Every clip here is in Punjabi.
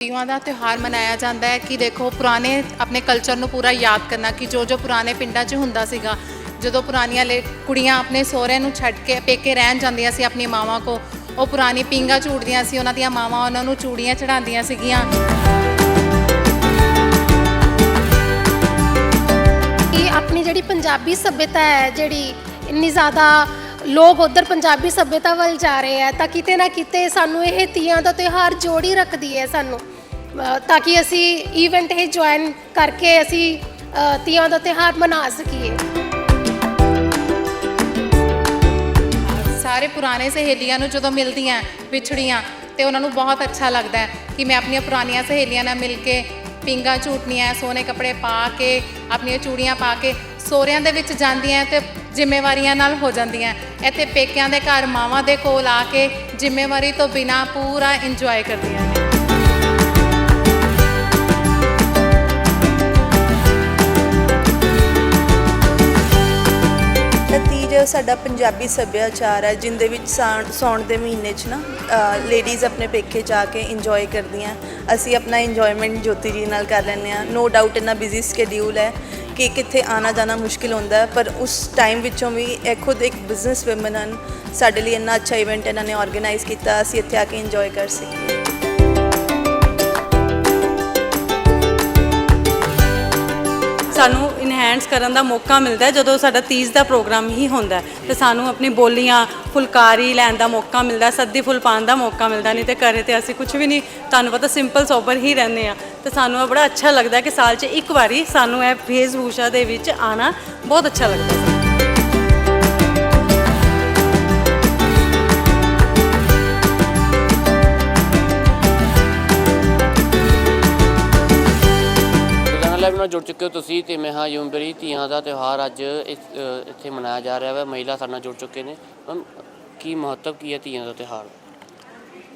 ਤੀਆਂ ਦਾ ਤਿਉਹਾਰ ਮਨਾਇਆ ਜਾਂਦਾ ਹੈ ਕਿ ਦੇਖੋ ਪੁਰਾਣੇ ਆਪਣੇ ਕਲਚਰ ਨੂੰ ਪੂਰਾ ਯਾਦ ਕਰਨਾ ਕਿ ਜੋ ਜੋ ਪੁਰਾਣੇ ਪਿੰਡਾਂ 'ਚ ਹੁੰਦਾ ਸੀਗਾ, ਜਦੋਂ ਪੁਰਾਣੀਆਂ ਲੇ ਕੁੜੀਆਂ ਆਪਣੇ ਸਹੁਰਿਆਂ ਨੂੰ ਛੱਡ ਕੇ ਪੇਕੇ ਰਹਿਣ ਜਾਂਦੀਆਂ ਸੀ ਆਪਣੀ ਮਾਵਾਂ ਕੋ, ਉਹ ਪੁਰਾਣੀ ਪਿੰਗਾ ਝੂੜਦੀਆਂ ਸੀ, ਉਹਨਾਂ ਦੀਆਂ ਮਾਵਾਂ ਉਹਨਾਂ ਨੂੰ ਚੂੜੀਆਂ ਚੜਾਉਂਦੀਆਂ ਸੀਗੀਆਂ। ਕਿ ਆਪਣੀ ਜਿਹੜੀ ਪੰਜਾਬੀ ਸੱਭਿਅਤਾ ਹੈ, ਜਿਹੜੀ ਇੰਨੀ ਜ਼ਿਆਦਾ ਲੋਕ ਉਧਰ ਪੰਜਾਬੀ ਸੱਭਿਅਤਾ ਵੱਲ ਜਾ ਰਹੇ ਹੈ, ਤਾਂ ਕਿਤੇ ਨਾ ਕਿਤੇ ਸਾਨੂੰ ਇਹ ਤੀਆਂ ਦਾ ਤਿਉਹਾਰ ਜੋੜੀ ਰੱਖਦੀ ਹੈ ਸਾਨੂੰ। ਤਾਂ ਕਿ ਅਸੀਂ ਇਵੈਂਟ ਇਹ ਜੁਆਇਨ ਕਰਕੇ ਅਸੀਂ ਤੀਆਂ ਦਾ ਤਿਉਹਾਰ ਮਨਾ ਸਕੀਏ। ਸਾਰੇ ਪੁਰਾਣੇ ਸਹੇਲੀਆਂ ਨੂੰ ਜਦੋਂ ਮਿਲਦੀਆਂ ਵਿਛੜੀਆਂ, ਤੇ ਉਹਨਾਂ ਨੂੰ ਬਹੁਤ ਅੱਛਾ ਲੱਗਦਾ ਹੈ ਕਿ ਮੈਂ ਆਪਣੀਆਂ ਪੁਰਾਣੀਆਂ ਸਹੇਲੀਆਂ ਨਾਲ ਮਿਲ ਕੇ ਪਿੰਗਾ ਝੂਟਣੀਆਂ ਸੋਨੇ ਕੱਪੜੇ ਪਾ ਕੇ, ਆਪਣੀਆਂ ਚੂੜੀਆਂ ਪਾ ਕੇ ਸੋਹਰਿਆਂ ਦੇ ਵਿੱਚ ਜਾਂਦੀਆਂ ਤੇ ਜ਼ਿੰਮੇਵਾਰੀਆਂ ਨਾਲ ਹੋ ਜਾਂਦੀਆਂ। ਇੱਥੇ ਪੇਕਿਆਂ ਦੇ ਘਰ ਮਾਵਾਂ ਦੇ ਕੋਲ ਆ ਕੇ ਜ਼ਿੰਮੇਵਾਰੀ ਤੋਂ ਬਿਨਾ ਪੂਰਾ ਇੰਜੋਏ ਕਰਦੀਆਂ ਨੇ। ਸਾਡਾ ਪੰਜਾਬੀ ਸੱਭਿਆਚਾਰ ਹੈ, ਜਿੰਦੇ ਵਿੱਚ ਸਾਉਣ ਸੌਣ ਦੇ ਮਹੀਨੇ 'ਚ ਨਾ ਲੇਡੀਜ਼ ਆਪਣੇ ਪੇਕੇ ਜਾ ਕੇ ਇੰਜੋਏ ਕਰਦੀਆਂ। ਅਸੀਂ ਆਪਣਾ ਇੰਜੋਇਮੈਂਟ ਜੋਤੀ ਜੀ ਨਾਲ ਕਰ ਲੈਂਦੇ ਆ ਨੋ ਡਾਊਟ ਇੰਨਾ ਬਿਜ਼ੀ ਸਕੇਡਿਊਲ ਹੈ ਕਿ ਕਿੱਥੇ ਆਣਾ ਜਾਣਾ ਮੁਸ਼ਕਿਲ ਹੁੰਦਾ ਹੈ, ਪਰ ਉਸ ਟਾਈਮ ਵਿੱਚੋਂ ਵੀ ਇਹ ਖੁਦ ਇੱਕ ਬਿਜ਼ਨਸ ਵੂਮਨ ਹਨ। ਸਾਡੇ ਲਈ ਇੰਨਾ ਅੱਛਾ ਇਵੈਂਟ ਇਹਨਾਂ ਨੇ ਆਰਗੇਨਾਈਜ਼ ਕੀਤਾ, ਅਸੀਂ ਇੱਥੇ ਆ ਕੇ ਇੰਜੋਏ ਕਰ ਸਕੀਏ। ਸਾਨੂੰ ਹੈਂਡਸ ਕਰਨ ਦਾ ਮੌਕਾ ਮਿਲਦਾ ਹੈ ਜਦੋਂ ਸਾਡਾ ਤੀਜ ਦਾ ਪ੍ਰੋਗਰਾਮ ਹੀ ਹੁੰਦਾ ਹੈ। ਤੇ ਸਾਨੂੰ ਆਪਣੀ ਬੋਲੀਆਂ ਫੁਲਕਾਰੀ ਲੈਣ ਦਾ ਮੌਕਾ ਮਿਲਦਾ ਹੈ, ਸੱਦੀ ਫੁੱਲ ਪਾਉਣ ਦਾ ਮੌਕਾ ਮਿਲਦਾ ਨਹੀਂ ਤੇ ਘਰੇ ਤੇ ਅਸੀਂ ਕੁਝ ਵੀ ਨਹੀਂ ਤੁਹਾਨੂੰ ਪਤਾ ਸਿੰਪਲ ਸੋਬਰ ਹੀ ਰਹਿੰਦੇ ਆ ਤੇ ਸਾਨੂੰ ਇਹ ਬੜਾ ਅੱਛਾ ਲੱਗਦਾ ਹੈ ਕਿ ਸਾਲ 'ਚ ਇੱਕ ਵਾਰੀ ਸਾਨੂੰ ਇਹ ਵੇਸ਼ਭੂਸ਼ਾ ਦੇ ਵਿੱਚ ਆਣਾ ਬਹੁਤ ਅੱਛਾ ਲੱਗਦਾ ਹੈ। ਜੁੜ ਚੁੱਕੇ ਹੋ ਤੁਸੀਂ ਤੇ ਮੈਂ ਹਾਂ ਯੂਮਬਰੀ ਧੀਆਂ ਦਾ ਤਿਉਹਾਰ ਅੱਜ ਇਸ- ਅ, ਇੱਥੇ ਮਨਾਇਆ ਜਾ ਰਿਹਾ ਹੈ ਮਹਿਲਾ ਸਾਡੇ ਨਾਲ ਜੁੜ ਚੁੱਕੇ ਨੇ। ਮੈਮ ਕੀ ਮਹੱਤਵ ਕੀ ਹੈ ਧੀਆਂ ਦਾ ਤਿਉਹਾਰ?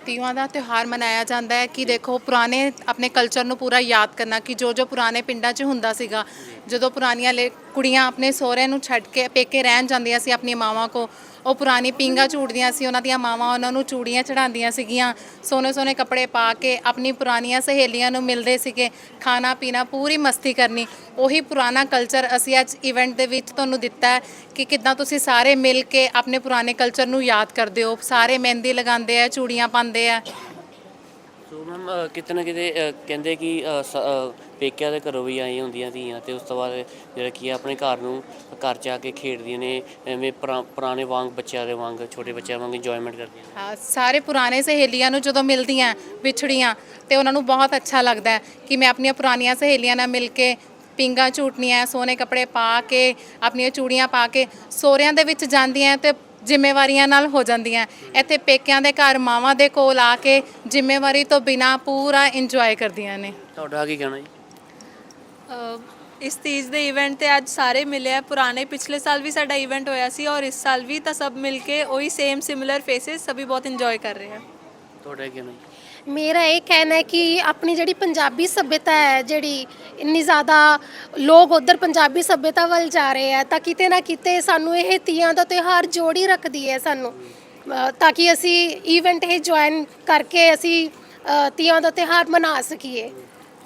ਤੀਆਂ ਦਾ ਤਿਉਹਾਰ ਮਨਾਇਆ ਜਾਂਦਾ ਹੈ ਕਿ ਦੇਖੋ ਪੁਰਾਣੇ ਆਪਣੇ ਕਲਚਰ ਨੂੰ ਪੂਰਾ ਯਾਦ ਕਰਨਾ ਕਿ ਜੋ ਜੋ ਪੁਰਾਣੇ ਪਿੰਡਾਂ 'ਚ ਹੁੰਦਾ ਸੀਗਾ ਜਦੋਂ ਪੁਰਾਣੀਆਂ ਲੇ ਕੁੜੀਆਂ ਆਪਣੇ ਸਹੁਰੇ ਨੂੰ ਛੱਡ ਕੇ ਪੇਕੇ ਰਹਿਣ ਜਾਂਦੀਆਂ ਸੀ ਆਪਣੀ ਮਾਵਾਂ ਕੋ, ਉਹ ਪੁਰਾਣੀ ਪਿੰਗਾ ਝੂੜਦੀਆਂ ਸੀ, ਉਹਨਾਂ ਦੀਆਂ ਮਾਵਾਂ ਉਹਨਾਂ ਨੂੰ ਚੂੜੀਆਂ ਚੜਾਉਂਦੀਆਂ ਸੀਗੀਆਂ ਸੋਹਣੇ ਸੋਹਣੇ ਕੱਪੜੇ ਪਾ ਕੇ ਆਪਣੀ ਪੁਰਾਣੀਆਂ ਸਹੇਲੀਆਂ ਨੂੰ ਮਿਲਦੇ ਸੀਗੇ ਖਾਣਾ ਪੀਣਾ ਪੂਰੀ ਮਸਤੀ ਕਰਨੀ, ਉਹੀ ਪੁਰਾਣਾ ਕਲਚਰ ਅਸੀਂ ਅੱਜ ਇਵੈਂਟ ਦੇ ਵਿੱਚ ਤੁਹਾਨੂੰ ਦਿੱਤਾ ਹੈ ਕਿ ਕਿੱਦਾਂ ਤੁਸੀਂ ਸਾਰੇ ਮਿਲ ਕੇ ਆਪਣੇ ਪੁਰਾਣੇ ਕਲਚਰ ਨੂੰ ਯਾਦ ਕਰਦੇ ਹੋ, ਸਾਰੇ ਮਹਿੰਦੀ ਲਗਾਉਂਦੇ ਆ, ਚੂੜੀਆਂ ਪਾਉਂਦੇ ਆ ਸੋ ਮੈਮ ਕਿਤੇ ਨਾ ਕਿਤੇ ਅ, ਕਹਿੰਦੇ ਕਿ ਅ, ਸ- ਅ, ਪੇਕਿਆਂ ਦੇ ਘਰੋਂ ਵੀ ਆਈਆਂ ਹੁੰਦੀਆਂ ਧੀਆਂ ਤੇ ਉਸ ਤੋਂ ਬਾਅਦ ਜਿਹੜਾ ਕੀ ਹੈ ਆਪਣੇ ਘਰ ਨੂੰ ਘਰ ਜਾ ਕੇ ਖੇਡਦੀਆਂ ਨੇ ਐਵੇਂ ਪੁਰਾ- ਪੁਰਾਣੇ ਵਾਂਗ ਬੱਚਿਆਂ ਦੇ ਵਾਂਗ ਛੋਟੇ ਬੱਚਿਆਂ ਵਾਂਗ ਇੰਜੋਇਮੈਂਟ ਕਰਦੀਆਂ ਨੇ। ਹਾਂ, ਸਾਰੇ ਪੁਰਾਣੇ ਸਹੇਲੀਆਂ ਨੂੰ ਜਦੋਂ ਮਿਲਦੀਆਂ ਵਿਛੜੀਆਂ ਤੇ ਉਹਨਾਂ ਨੂੰ ਬਹੁਤ ਅੱਛਾ ਲੱਗਦਾ ਹੈ ਕਿ ਮੈਂ ਆਪਣੀਆਂ ਪੁਰਾਣੀਆਂ ਸਹੇਲੀਆਂ ਨਾਲ ਮਿਲ ਕੇ ਪਿੰਗਾ ਝੂਟਣੀਆਂ ਸੋਨੇ ਕੱਪੜੇ ਪਾ ਕੇ ਆਪਣੀਆਂ ਚੂੜੀਆਂ ਪਾ ਕੇ ਸੋਹਰਿਆਂ ਦੇ ਵਿੱਚ ਜਾਂਦੀਆਂ ਤੇ ਜ਼ਿੰਮੇਵਾਰੀਆਂ ਨਾਲ ਹੋ ਜਾਂਦੀਆਂ ਇੱਥੇ ਪੇਕਿਆਂ ਦੇ ਘਰ ਮਾਵਾਂ ਦੇ ਕੋਲ ਆ ਕੇ ਜ਼ਿੰਮੇਵਾਰੀ ਤੋਂ ਬਿਨਾ ਪੂਰਾ ਇੰਜੋਏ ਕਰਦੀਆਂ ਨੇ। ਤੁਹਾਡਾ ਕੀ ਕਹਿਣਾ ਜੀ? ਇਸ ਤੀਜ ਦੇ ਇਵੈਂਟ ਤੇ ਅੱਜ ਸਾਰੇ ਮਿਲੇ ਆ। ਪੁਰਾਣੇ ਪਿਛਲੇ ਸਾਲ ਵੀ ਸਾਡਾ ਇਵੈਂਟ ਹੋਇਆ ਸੀ ਔਰ ਇਸ ਸਾਲ ਵੀ ਤਾਂ ਸਭ ਮਿਲ ਕੇ ਉਹੀ ਸੇਮ ਸਿਮਿਲਰ ਫੇਸਿਸ ਸਭੀ ਬਹੁਤ ਇੰਜੋਏ ਕਰ ਰਹੇ ਆ। ਤੁਹਾਡਾ ਕੀ ਕਹਿਣਾ ਜੀ? ਮੇਰਾ ਇਹ ਕਹਿਣਾ ਹੈ ਕਿ ਆਪਣੀ ਜਿਹੜੀ ਪੰਜਾਬੀ ਸੱਭਿਅਤਾ ਹੈ ਜਿਹੜੀ ਇੰਨੀ ਜ਼ਿਆਦਾ ਲੋਕ ਉਧਰ ਪੰਜਾਬੀ ਸੱਭਿਅਤਾ ਵੱਲ ਜਾ ਰਹੇ ਹੈ ਤਾਂ ਕਿਤੇ ਨਾ ਕਿਤੇ ਸਾਨੂੰ ਇਹ ਤੀਆਂ ਦਾ ਤਿਉਹਾਰ ਜੋੜ ਹੀ ਰੱਖਦੀ ਹੈ ਸਾਨੂੰ। ਅ, ਤਾਂ ਕਿ ਅਸੀਂ ਇਵੈਂਟ ਇਹ ਜੁਆਇਨ ਕਰਕੇ ਅਸੀਂ ਅ, ਤੀਆਂ ਦਾ ਤਿਉਹਾਰ ਮਨਾ ਸਕੀਏ।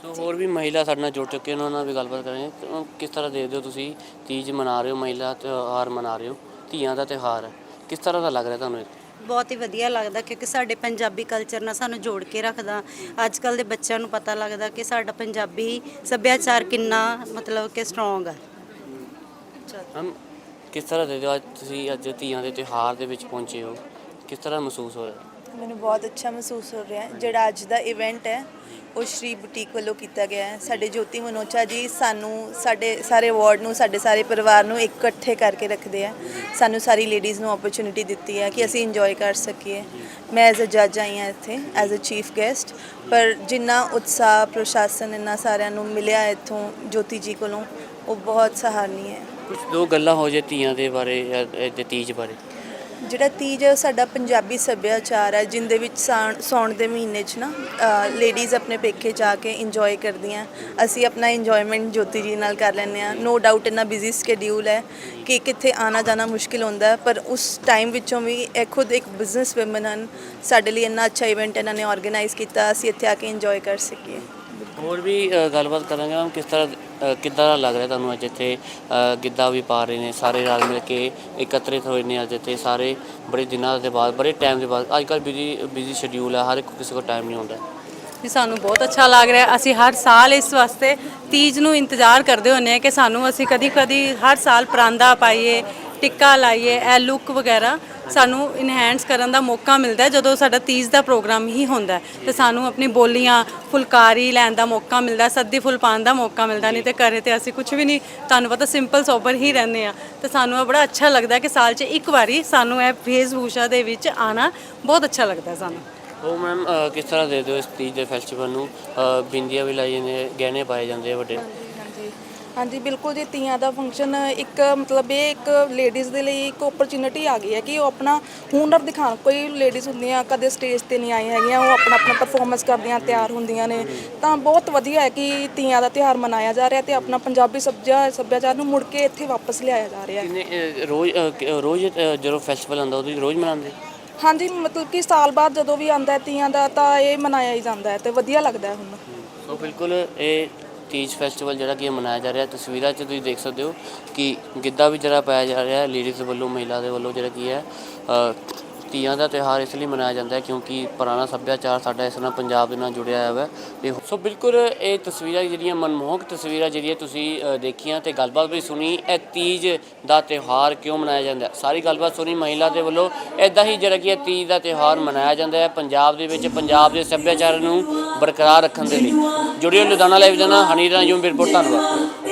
ਸੋ ਹੋਰ ਵੀ ਮਹਿਲਾ ਸਾਡੇ ਨਾਲ ਜੁੜ ਚੁੱਕੇ ਨੇ ਉਹਨਾਂ ਨਾਲ ਵੀ ਗੱਲਬਾਤ ਕਰਾਂਗੇ। ਤੇ ਉਹ ਕਿਸ ਤਰ੍ਹਾਂ ਦੇਖਦੇ ਹੋ ਤੁਸੀਂ ਤੀਜ ਮਨਾ ਰਹੇ ਹੋ ਮਹਿਲਾ ਤਿਉਹਾਰ ਮਨਾ ਰਹੇ ਹੋ ਧੀਆਂ ਦਾ ਤਿਉਹਾਰ? ਹੈ ਕਿਸ ਤਰ੍ਹਾਂ ਦਾ ਲੱਗ ਰਿਹਾ ਤੁਹਾਨੂੰ ਇਹ ਬਹੁਤ ਹੀ ਵਧੀਆ ਲੱਗਦਾ ਕਿਉਂਕਿ ਸਾਡੇ ਪੰਜਾਬੀ ਕਲਚਰ ਨਾਲ ਸਾਨੂੰ ਜੋੜ ਕੇ ਰੱਖਦਾ। ਅੱਜ ਕੱਲ ਦੇ ਬੱਚਿਆਂ ਨੂੰ ਪਤਾ ਲੱਗਦਾ ਕਿ ਸਾਡਾ ਪੰਜਾਬੀ ਸੱਭਿਆਚਾਰ ਕਿੰਨਾ ਮਤਲਬ ਕਿ ਸਟਰੋਂਗ ਹੈ ਹਮ ਕਿਸ ਤਰ੍ਹਾਂ ਦੇ ਦਿਓ ਅੱਜ ਤੁਸੀਂ ਅੱਜ ਧੀਆਂ ਦੇ ਤਿਉਹਾਰ ਦੇ ਵਿੱਚ ਪਹੁੰਚੇ ਹੋ? ਕਿਸ ਤਰ੍ਹਾਂ ਮਹਿਸੂਸ ਹੋ ਰਿਹਾ ਮੈਨੂੰ ਬਹੁਤ ਅੱਛਾ ਮਹਿਸੂਸ ਹੋ ਰਿਹਾ ਹੈ। ਜਿਹੜਾ ਅੱਜ ਦਾ ਇਵੈਂਟ ਹੈ, ਉਹ ਸ਼੍ਰੀ ਬੁਟੀਕ ਵੱਲੋਂ ਕੀਤਾ ਗਿਆ ਹੈ। ਸਾਡੇ ਜੋਤੀ ਮਨੋਚਾ ਜੀ ਸਾਨੂੰ ਸਾਡੇ ਸਾਰੇ ਵਾਰਡ ਨੂੰ, ਸਾਡੇ ਸਾਰੇ ਪਰਿਵਾਰ ਨੂੰ ਇਕੱਠੇ ਕਰਕੇ ਰੱਖਦੇ ਆ। ਸਾਨੂੰ ਸਾਰੀ ਲੇਡੀਜ਼ ਨੂੰ ਓਪਰਚੁਨਿਟੀ ਦਿੱਤੀ ਹੈ ਕਿ ਅਸੀਂ ਇੰਜੋਏ ਕਰ ਸਕੀਏ। ਮੈਂ ਐਜ਼ ਅ ਜੱਜ ਆਈ ਹਾਂ ਇੱਥੇ ਐਜ਼ ਅ ਚੀਫ ਗੈਸਟ ਪਰ ਜਿੰਨਾ ਉਤਸ਼ਾਹ ਪ੍ਰਸ਼ਾਸਨ ਇਹਨਾਂ ਸਾਰਿਆਂ ਨੂੰ ਮਿਲਿਆ ਇੱਥੋਂ ਜੋਤੀ ਜੀ ਕੋਲੋਂ, ਉਹ ਬਹੁਤ ਸਹਾਰਨੀ ਹੈ ਕੁਝ ਦੋ ਗੱਲਾਂ ਹੋ ਜੇ ਧੀਆਂ ਦੇ ਬਾਰੇ ਜਾਂ ਤੀਜ ਬਾਰੇ। ਜਿਹੜਾ ਤੀਜ ਹੈ ਉਹ ਸਾਡਾ ਪੰਜਾਬੀ ਸੱਭਿਆਚਾਰ ਹੈ ਜਿੰਦੇ ਵਿੱਚ ਸਾਉਣ ਸਾਉਣ ਦੇ ਮਹੀਨੇ 'ਚ ਨਾ ਲੇਡੀਜ਼ ਆਪਣੇ ਪੇਕੇ ਜਾ ਕੇ ਇੰਜੋਏ ਕਰਦੀਆਂ। ਅਸੀਂ ਆਪਣਾ ਇੰਜੋਇਮੈਂਟ ਜੋਤੀ ਜੀ ਨਾਲ ਕਰ ਲੈਂਦੇ ਆ ਨੋ ਡਾਊਟ ਇੰਨਾ ਬਿਜ਼ੀ ਸਕੇਡਿਊਲ ਹੈ ਕਿ ਕਿੱਥੇ ਆਣਾ ਜਾਣਾ ਮੁਸ਼ਕਿਲ ਹੁੰਦਾ ਹੈ, ਪਰ ਉਸ ਟਾਈਮ ਵਿੱਚੋਂ ਵੀ ਇਹ ਖੁਦ ਇੱਕ ਬਿਜ਼ਨਸ ਵੂਮਨ ਹਨ। ਸਾਡੇ ਲਈ ਇੰਨਾ ਅੱਛਾ ਇਵੈਂਟ ਇਹਨਾਂ ਨੇ ਆਰਗੇਨਾਈਜ਼ ਕੀਤਾ ਅਸੀਂ ਇੱਥੇ ਆ ਕੇ ਇੰਜੋਏ ਕਰ ਸਕੀਏ। ਹੋਰ ਵੀ ਅ, ਗੱਲਬਾਤ ਕਰਾਂਗੇ ਮੈਮ ਕਿਸ ਤਰ੍ਹਾਂ ਅ, ਕਿੱਦਾਂ ਦਾ ਲੱਗ ਰਿਹਾ ਤੁਹਾਨੂੰ ਅੱਜ ਇੱਥੇ? ਅ, ਗਿੱਧਾ ਵੀ ਪਾ ਰਹੇ ਨੇ ਸਾਰੇ ਰਲ ਮਿਲ ਕੇ ਇਕੱਤਰਿਤ ਹੋਏ ਨੇ ਅੱਜ ਇੱਥੇ ਸਾਰੇ ਬੜੇ ਦਿਨਾਂ ਦੇ ਬਾਅਦ ਬੜੇ ਟਾਈਮ ਦੇ ਬਾਅਦ। ਅੱਜ ਕੱਲ੍ਹ ਬਿਜ਼ੀ ਬਿਜ਼ੀ ਸ਼ਡਿਊਲ ਹੈ ਹਰ ਇੱਕ ਕਿਸੇ ਕੋਲ ਟਾਈਮ ਨਹੀਂ ਹੁੰਦਾ। ਜੀ ਸਾਨੂੰ ਬਹੁਤ ਅੱਛਾ ਲੱਗ ਰਿਹਾ। ਅਸੀਂ ਹਰ ਸਾਲ ਇਸ ਵਾਸਤੇ ਤੀਜ ਨੂੰ ਇੰਤਜ਼ਾਰ ਕਰਦੇ ਹੁੰਦੇ ਆ ਕਿ ਸਾਨੂੰ ਅਸੀਂ ਕਦੀ ਕਦੀ ਹਰ ਸਾਲ ਪਰਾਂਦਾ ਪਾਈਏ ਟਿੱਕਾ ਲਾਈਏ ਇਹ ਲੁੱਕ ਵਗੈਰਾ। ਸਾਨੂੰ ਇਨਹੈਂਸ ਕਰਨ ਦਾ ਮੌਕਾ ਮਿਲਦਾ ਹੈ ਜਦੋਂ ਸਾਡਾ ਤੀਜ ਦਾ ਪ੍ਰੋਗਰਾਮ ਹੀ ਹੁੰਦਾ ਹੈ। ਤੇ ਸਾਨੂੰ ਆਪਣੀ ਬੋਲੀਆਂ ਫੁਲਕਾਰੀ ਲੈਣ ਦਾ ਮੌਕਾ ਮਿਲਦਾ ਸੱਦੀ ਫੁੱਲ ਪਾਉਣ ਦਾ ਮੌਕਾ ਮਿਲਦਾ ਨਹੀਂ ਤੇ ਘਰੇ ਤੇ ਅਸੀਂ ਕੁਝ ਵੀ ਨਹੀਂ ਤੁਹਾਨੂੰ ਪਤਾ ਸਿੰਪਲ ਸੋਬਰ ਹੀ ਰਹਿੰਦੇ ਆ ਤੇ ਸਾਨੂੰ ਇਹ ਬੜਾ ਅੱਛਾ ਲੱਗਦਾ ਕਿ ਸਾਲ 'ਚ ਇੱਕ ਵਾਰੀ ਸਾਨੂੰ ਇਹ ਵੇਸ਼ ਭੂਸ਼ਾ ਦੇ ਵਿੱਚ ਆਣਾ ਬਹੁਤ ਅੱਛਾ ਲੱਗਦਾ ਸਾਨੂੰ। ਉਹ ਮੈਮ ਕਿਸ ਤਰ੍ਹਾਂ ਦੇ ਦਿਓ ਇਸ ਤੀਜ ਦੇ ਫੈਸਟੀਵਲ ਨੂੰ? ਅ, ਬਿੰਦੀਆਂ ਵੀ ਲਾਈ ਜਾਂਦੇ ਗਹਿਣੇ ਪਾਏ ਜਾਂਦੇ ਆ ਵੱਡੇ। ਹਾਂਜੀ ਬਿਲਕੁਲ ਜੀ ਤੀਆਂ ਦਾ ਫੰਕਸ਼ਨ ਇੱਕ ਮਤਲਬ ਇਹ ਇੱਕ ਲੇਡੀਜ਼ ਦੇ ਲਈ ਇੱਕ ਓਪਰਚੁਨਿਟੀ ਆ ਗਈ ਹੈ ਕਿ ਉਹ ਆਪਣਾ ਹੁਨਰ ਦਿਖਾਣ ਕੋਈ ਲੇਡੀਜ਼ ਹੁੰਦੀਆਂ ਕਦੇ ਸਟੇਜ ਤੇ ਨਹੀਂ ਆਈ ਹੈਗੀਆਂ ਉਹ ਆਪਣਾ ਆਪਣਾ ਪਰਫਾਰਮੈਂਸ ਕਰਦੀਆਂ ਤਿਆਰ ਹੁੰਦੀਆਂ ਨੇ। ਤਾਂ ਬਹੁਤ ਵਧੀਆ ਹੈ ਕਿ ਤੀਆਂ ਦਾ ਤਿਉਹਾਰ ਮਨਾਇਆ ਜਾ ਰਿਹਾ ਤੇ ਆਪਣਾ ਪੰਜਾਬੀ ਸੱਭਿਆ ਸੱਭਿਆਚਾਰ ਨੂੰ ਮੁੜ ਕੇ ਇੱਥੇ ਵਾਪਸ ਲਿਆਇਆ ਜਾ ਰਿਹਾ ਹੈ। ਰੋਜ਼ ਰੋਜ਼ ਜਦੋਂ ਫੈਸਟੀਵਲ ਆਉਂਦਾ ਉਦੋਂ ਰੋਜ਼ ਮਨਾਉਂਦੇ? ਹਾਂਜੀ ਮਤਲਬ ਕਿ ਸਾਲ ਬਾਅਦ ਜਦੋਂ ਵੀ ਆਉਂਦਾ ਤੀਆਂ ਦਾ ਤਾਂ ਇਹ ਮਨਾਇਆ ਹੀ ਜਾਂਦਾ ਹੈ ਤੇ ਵਧੀਆ ਲੱਗਦਾ ਹੈ ਹੁਣ। ਸੋ ਬਿਲਕੁਲ ਇਹ ਤੀਜ ਫੈਸਟੀਵਲ ਜਿਹੜਾ ਕਿ ਮਨਾਇਆ ਜਾ ਰਿਹਾ, ਤਸਵੀਰਾਂ 'ਚ ਤੁਸੀਂ ਦੇਖ ਸਕਦੇ ਹੋ ਕਿ ਗਿੱਧਾ ਵੀ ਜਿਹੜਾ ਪਾਇਆ ਜਾ ਰਿਹਾ ਲੇਡੀਜ਼ ਵੱਲੋਂ, ਮਹਿਲਾ ਦੇ ਵੱਲੋਂ ਜਿਹੜਾ ਕੀ ਹੈ ਤੀਆਂ ਦਾ ਤਿਉਹਾਰ ਇਸ ਲਈ ਮਨਾਇਆ ਜਾਂਦਾ ਹੈ ਕਿਉਂਕਿ ਪੁਰਾਣਾ ਸੱਭਿਆਚਾਰ ਸਾਡਾ ਇਸ ਨਾਲ ਪੰਜਾਬ ਦੇ ਨਾਲ ਜੁੜਿਆ ਹੋਇਆ ਹੈ। ਤੇ ਸੋ ਬਿਲਕੁਲ ਇਹ ਤਸਵੀਰਾਂ ਜਿਹੜੀਆਂ ਮਨਮੋਹਕ ਤਸਵੀਰਾਂ ਜਿਹੜੀਆਂ ਤੁਸੀਂ ਦੇਖੀਆਂ ਤੇ ਗੱਲਬਾਤ ਵੀ ਸੁਣੀ, ਇਹ ਤੀਜ ਦਾ ਤਿਉਹਾਰ ਕਿਉਂ ਮਨਾਇਆ ਜਾਂਦਾ ਸਾਰੀ ਗੱਲਬਾਤ ਸੁਣੀ, ਮਹਿਲਾ ਦੇ ਵੱਲੋਂ ਇਦਾਂ ਹੀ ਜਿਹੜਾ ਕਿ ਇਹ ਤੀਜ ਦਾ ਤਿਉਹਾਰ ਮਨਾਇਆ ਜਾਂਦਾ ਹੈ ਪੰਜਾਬ ਦੇ ਵਿੱਚ, ਪੰਜਾਬ ਦੇ ਸੱਭਿਆਚਾਰ ਨੂੰ ਬਰਕਰਾਰ ਰੱਖਣ ਦੇ ਲਈ। ਜੁੜਿਓ ਲੁਧਿਆਣਾ ਲਾਈਵ ਦੇ ਨਾਲ, ਹਨੀ ਰਾਜੂ ਬਿਰਪੁਰ ਧੰਨਵਾਦ।